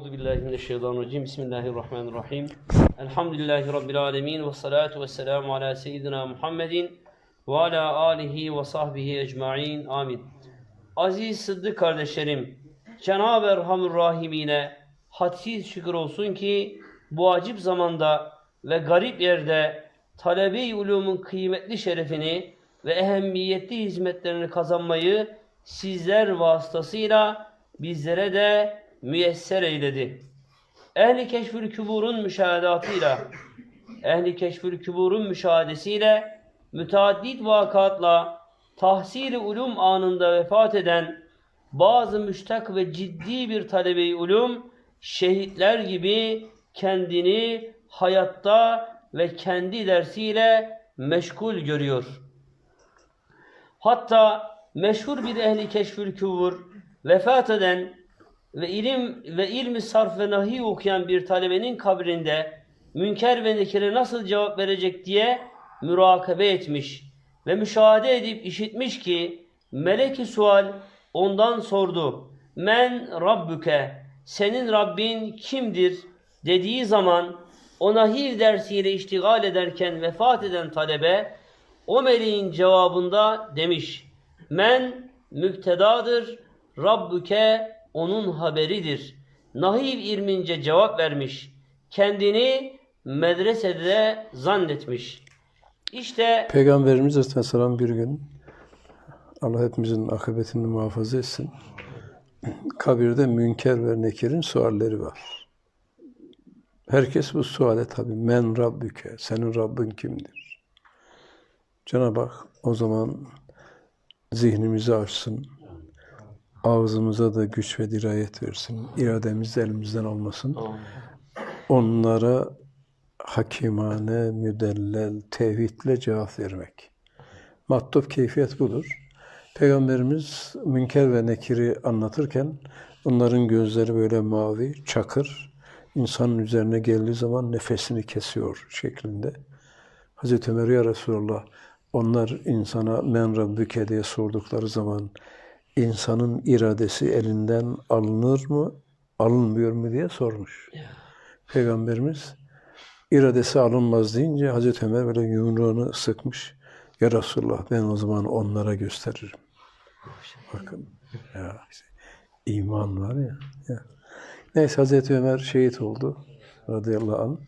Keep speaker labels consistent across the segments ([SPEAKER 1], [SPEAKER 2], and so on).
[SPEAKER 1] Euzu billahi mineşşeytanirracim. Bismillahirrahmanirrahim. Elhamdülillahi rabbil alamin ve salatu vesselamu ala seyyidina Muhammedin ve ala alihi ve sahbihi ecmaîn. Amin. Aziz Sıddık kardeşlerim, Cenab-ı Erhamur Rahimine hadsiz şükür olsun ki bu acip zamanda ve garip yerde talebe-i ulumun kıymetli şerefini ve ehemmiyetli hizmetlerini kazanmayı sizler vasıtasıyla bizlere de müyesser eyledi. Ehli keşfül küburun müşahedatıyla, ehli keşfül küburun müşahadesiyle, müteaddit vakatla, tahsil-i ulum anında vefat eden bazı müştak ve ciddi bir talebe-i ulum, şehitler gibi kendini hayatta ve kendi dersiyle meşgul görüyor. Hatta meşhur bir ehli keşfül küvur vefat eden ve ilim ve ilmi sarf ve nahi okuyan bir talebenin kabrinde münker ve nekire nasıl cevap verecek diye mürakabe etmiş ve müşahede edip işitmiş ki meleki sual ondan sordu. Men Rabbüke senin Rabbin kimdir dediği zaman o nahiv dersiyle iştigal ederken vefat eden talebe o meleğin cevabında demiş. Men müptedadır, Rabbüke onun haberidir. Nahiv ilmince cevap vermiş. Kendini medresede zannetmiş. İşte
[SPEAKER 2] Peygamberimiz Aleyhisselam bir gün Allah hepimizin akıbetini muhafaza etsin. Kabirde münker ve nekirin sualleri var. Herkes bu suale tabi men Rabbüke, senin Rabbin kimdir? Cenab-ı Hak o zaman zihnimizi açsın, ağzımıza da güç ve dirayet versin, irademiz de elimizden olmasın. Onlara hakimane, müdellel, tevhidle cevap vermek. Mattub keyfiyet budur. Peygamberimiz münker ve nekiri anlatırken onların gözleri böyle mavi, çakır, insanın üzerine geldiği zaman nefesini kesiyor şeklinde. Hazreti Ömer ya Resulallah onlar insana men rabbüke diye sordukları zaman insanın iradesi elinden alınır mı, alınmıyor mu diye sormuş. Peygamberimiz iradesi alınmaz deyince Hazreti Ömer böyle yumruğunu sıkmış. Ya Resulullah ben o zaman onlara gösteririm. Bakın ya işte, iman var ya. ya. Neyse Hazreti Ömer şehit oldu radıyallahu anh.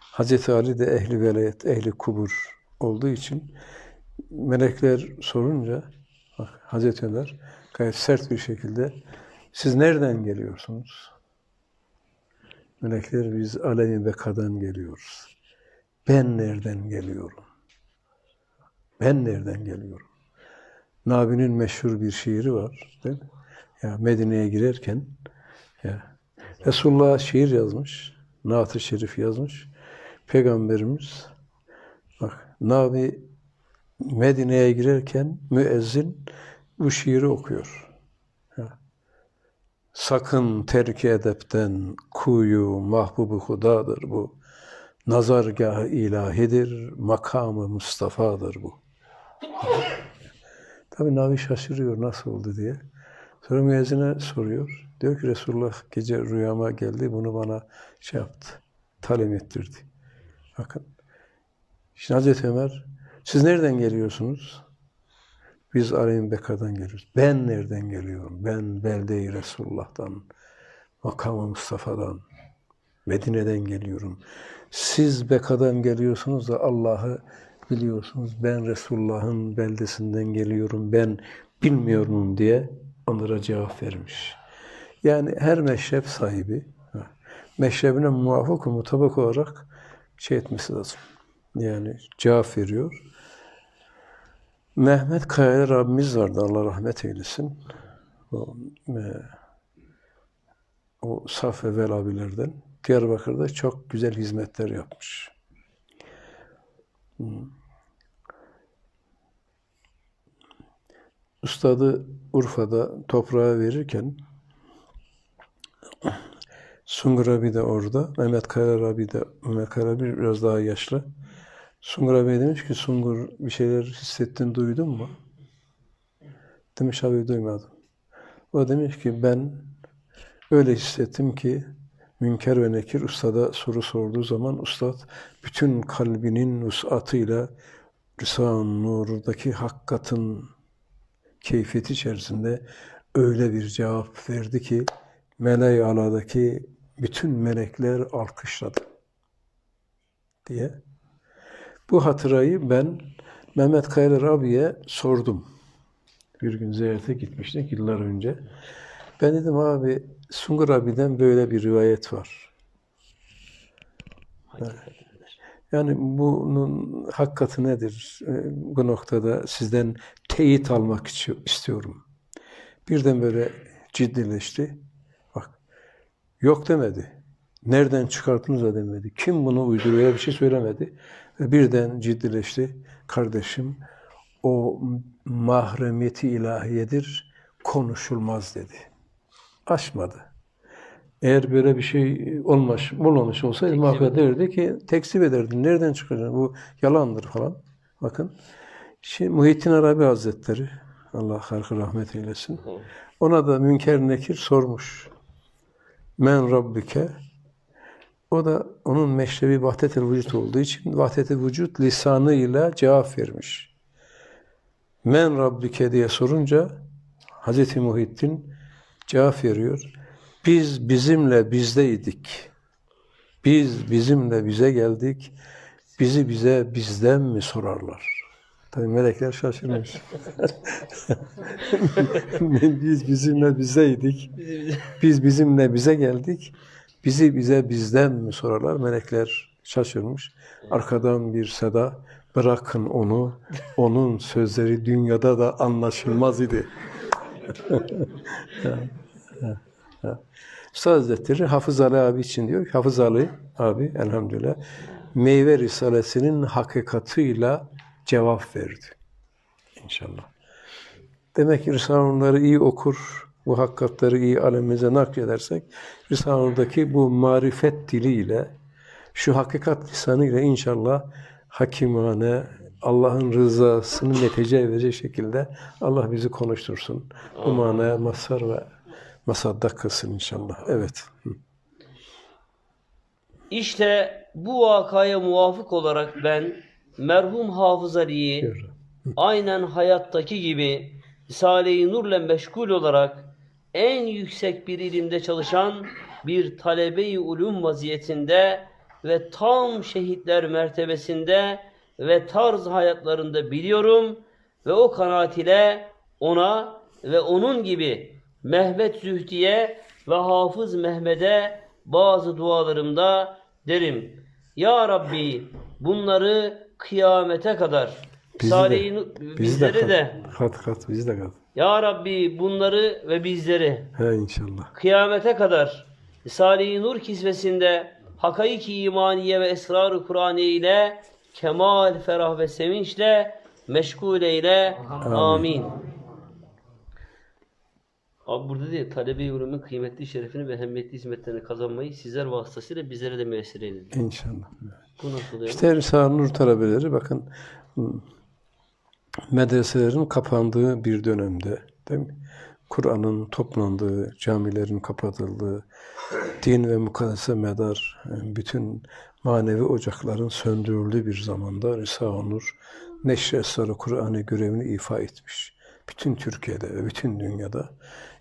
[SPEAKER 2] Hazreti Ali de ehli velayet, ehli kubur olduğu için melekler sorunca Hazreti Ömer gayet sert bir şekilde siz nereden geliyorsunuz? Melekler biz aleyhi bekadan geliyoruz. Ben nereden geliyorum? Ben nereden geliyorum? Nabi'nin meşhur bir şiiri var. Değil mi? Ya Medine'ye girerken ya Resulullah şiir yazmış. Naat-ı Şerif yazmış. Peygamberimiz bak Nabi Medine'ye girerken müezzin bu şiiri okuyor. Sakın terki edepten kuyu mahbubu hudadır bu. Nazargah ilahidir, makamı Mustafa'dır bu. Tabi Nabi şaşırıyor nasıl oldu diye. Sonra müezzine soruyor. Diyor ki Resulullah gece rüyama geldi bunu bana şey yaptı. Talim ettirdi. Bakın. Şimdi Hazreti Ömer siz nereden geliyorsunuz? Biz Aleyhim Beka'dan geliyoruz. Ben nereden geliyorum? Ben Belde-i Resulullah'tan, makamı Mustafa'dan, Medine'den geliyorum. Siz Beka'dan geliyorsunuz da Allah'ı biliyorsunuz. Ben Resulullah'ın beldesinden geliyorum. Ben bilmiyorum diye onlara cevap vermiş. Yani her meşrep sahibi meşrebine muvafık mutabak olarak şey etmesi lazım. Yani cevap veriyor. Mehmet Kaya'ya Rabbimiz vardı. Allah rahmet eylesin. O, e, o saf evvel abilerden. Diyarbakır'da çok güzel hizmetler yapmış. Hmm. Ustadı Urfa'da toprağa verirken Sungur abi de orada, Mehmet Kayar abi de, Mehmet Kayar abi biraz daha yaşlı. Sungur abi demiş ki, Sungur bir şeyler hissettin, duydun mu? Demiş abi duymadım. O demiş ki ben öyle hissettim ki Münker ve Nekir ustada soru sorduğu zaman ustad bütün kalbinin vusatıyla Risale-i Nur'daki hakikatin keyfiyeti içerisinde öyle bir cevap verdi ki Mele-i Ala'daki bütün melekler alkışladı diye. Bu hatırayı ben Mehmet Kaylar abiye sordum. Bir gün ziyarete gitmiştik yıllar önce. Ben dedim abi Sungur abiden böyle bir rivayet var. Yani bunun hakikati nedir? Ee, Bu noktada sizden teyit almak istiyorum. Birden böyle ciddileşti. Bak, yok demedi. Nereden çıkarttınız da demedi. Kim bunu uyduruyor bir şey söylemedi. Ve birden ciddileşti. Kardeşim, o mahremiyeti ilahiyedir, konuşulmaz dedi. Aşmadı. Eğer böyle bir şey olmamış, olmamış olsaydı muhakkak derdi ki tekzip ederdi. Nereden çıkacak? Bu yalandır falan. Bakın. Şimdi Muhittin Arabi Hazretleri Allah halkı rahmet eylesin. Ona da Münker Nekir sormuş. Men Rabbike o da onun meşrebi vahdet-i vücut olduğu için vahdet-i vücut lisanıyla cevap vermiş. Men Rabbike diye sorunca Hazreti Muhittin cevap veriyor. Biz bizimle bizdeydik. Biz bizimle bize geldik. Bizi bize bizden mi sorarlar? Tabii melekler şaşırmış. Biz bizimle bizdeydik. Biz bizimle bize geldik. Bizi bize bizden mi sorarlar? Melekler şaşırmış. Arkadan bir seda bırakın onu. Onun sözleri dünyada da anlaşılmaz idi. Üstad Hazretleri Hafız Ali abi için diyor ki Hafız Ali abi elhamdülillah meyve risalesinin hakikatıyla cevap verdi. İnşallah. Demek ki Risale-i iyi okur, bu hakikatleri iyi alemize nakledersek Risale-i bu marifet diliyle şu hakikat lisanıyla inşallah hakimane Allah'ın rızasını netice verecek şekilde Allah bizi konuştursun. Bu manaya mazhar ve masaddak kılsın inşallah. Evet.
[SPEAKER 1] İşte bu vakaya muvafık olarak ben merhum Hafız Ali'yi aynen hayattaki gibi Risale-i Nur'la meşgul olarak en yüksek bir ilimde çalışan bir talebe-i ulum vaziyetinde ve tam şehitler mertebesinde ve tarz hayatlarında biliyorum ve o kanaat ile ona ve onun gibi Mehmet Zühdi'ye ve Hafız Mehmet'e bazı dualarımda derim. Ya Rabbi bunları kıyamete kadar
[SPEAKER 2] Bizi
[SPEAKER 1] Salih-i
[SPEAKER 2] de, kat.
[SPEAKER 1] de
[SPEAKER 2] Kat kat, bizi de kat.
[SPEAKER 1] Ya Rabbi bunları ve bizleri
[SPEAKER 2] He inşallah.
[SPEAKER 1] kıyamete kadar Risale-i Nur kisvesinde hakaiki imaniye ve esrar-ı Kur'aniye ile kemal, ferah ve sevinçle meşgul eyle. Amin. Abi burada diyor talebe-i ulumun kıymetli şerefini ve ehemmiyetli hizmetlerini kazanmayı sizler vasıtasıyla bizlere de müessir eyleyin.
[SPEAKER 2] İnşallah.
[SPEAKER 1] Bu nasıl oluyor?
[SPEAKER 2] İşte Risale-i Nur talebeleri bakın medreselerin kapandığı bir dönemde değil mi? Kur'an'ın toplandığı, camilerin kapatıldığı, din ve mukaddese medar e, bütün manevi ocakların söndürüldüğü bir zamanda Risale-i Nur neşr esrarı Kur'an'ı görevini ifa etmiş. Bütün Türkiye'de ve bütün dünyada.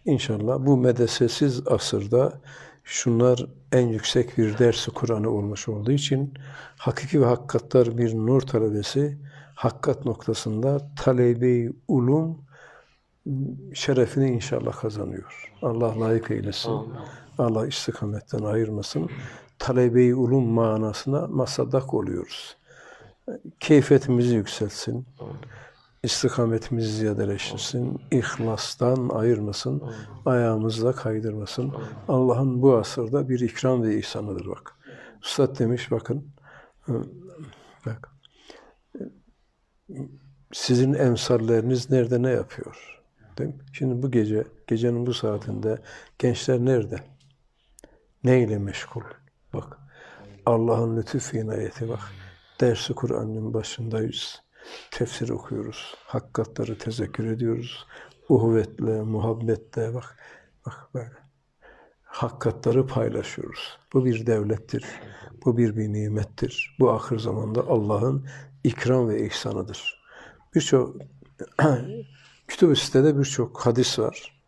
[SPEAKER 2] İnşallah bu medresesiz asırda şunlar en yüksek bir dersi Kur'an'ı olmuş olduğu için hakiki ve hakikatlar bir nur talebesi hakkat noktasında talebe-i ulum şerefini inşallah kazanıyor. Allah layık eylesin. Allah istikametten ayırmasın. Talebe-i ulum manasına masadak oluyoruz. Keyfiyetimizi yükseltsin. istikametimizi ziyadeleştirsin. ihlastan ayırmasın. Ayağımızla kaydırmasın. Allah'ın bu asırda bir ikram ve ihsanıdır bak. Üstad demiş bakın. Bak. Sizin emsalleriniz nerede ne yapıyor? Değil mi? Şimdi bu gece, gecenin bu saatinde gençler nerede? Neyle meşgul? Bak. Allah'ın lütuf inayeti bak. Dersi Kur'an'ın başındayız. Tefsir okuyoruz. Hakikatları tezekkür ediyoruz. Uhuvvetle, muhabbetle bak. Bak böyle. hakikatları paylaşıyoruz. Bu bir devlettir. Bu bir bir nimettir. Bu ahir zamanda Allah'ın ikram ve ihsanıdır. Birçok kütüb-i sitede birçok hadis var.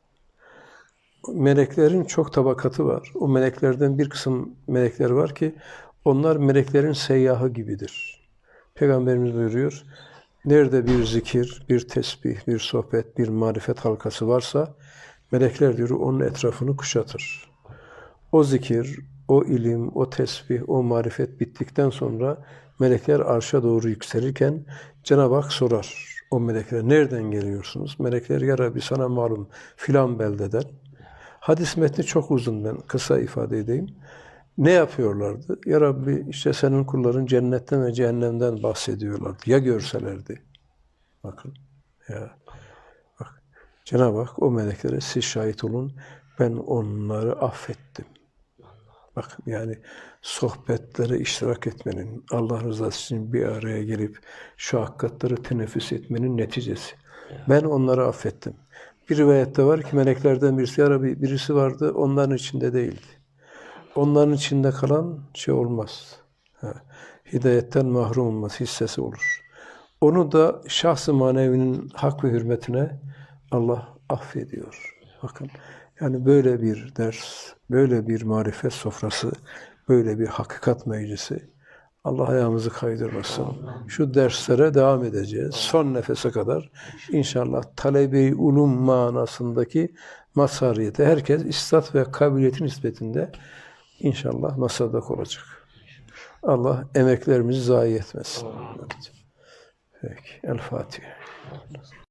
[SPEAKER 2] Meleklerin çok tabakatı var. O meleklerden bir kısım melekler var ki onlar meleklerin seyyahı gibidir. Peygamberimiz buyuruyor. Nerede bir zikir, bir tesbih, bir sohbet, bir marifet halkası varsa melekler diyor onun etrafını kuşatır. O zikir, o ilim, o tesbih, o marifet bittikten sonra melekler arşa doğru yükselirken Cenab-ı Hak sorar o meleklere nereden geliyorsunuz? Melekler ya Rabbi sana malum filan beldeden. Hadis metni çok uzun ben kısa ifade edeyim. Ne yapıyorlardı? Ya Rabbi işte senin kulların cennetten ve cehennemden bahsediyorlardı. Ya görselerdi. Bakın. Ya. Bak. Cenab-ı Hak o meleklere siz şahit olun. Ben onları affettim. Bak yani sohbetlere iştirak etmenin, Allah rızası için bir araya gelip şu hakikatları teneffüs etmenin neticesi. Ben onları affettim. Bir rivayette var ki meleklerden birisi, ya Rabbi birisi vardı onların içinde değildi. Onların içinde kalan şey olmaz. Ha, hidayetten mahrum olmaz, hissesi olur. Onu da şahs-ı manevinin hak ve hürmetine Allah affediyor. Bakın yani böyle bir ders, böyle bir marifet sofrası, böyle bir hakikat meclisi Allah ayağımızı kaydırmasın. Şu derslere devam edeceğiz. Son nefese kadar inşallah talebe-i ulum manasındaki masariyete herkes istat ve kabiliyeti nispetinde inşallah masadak olacak. Allah emeklerimizi zayi etmesin. Peki. El Fatiha.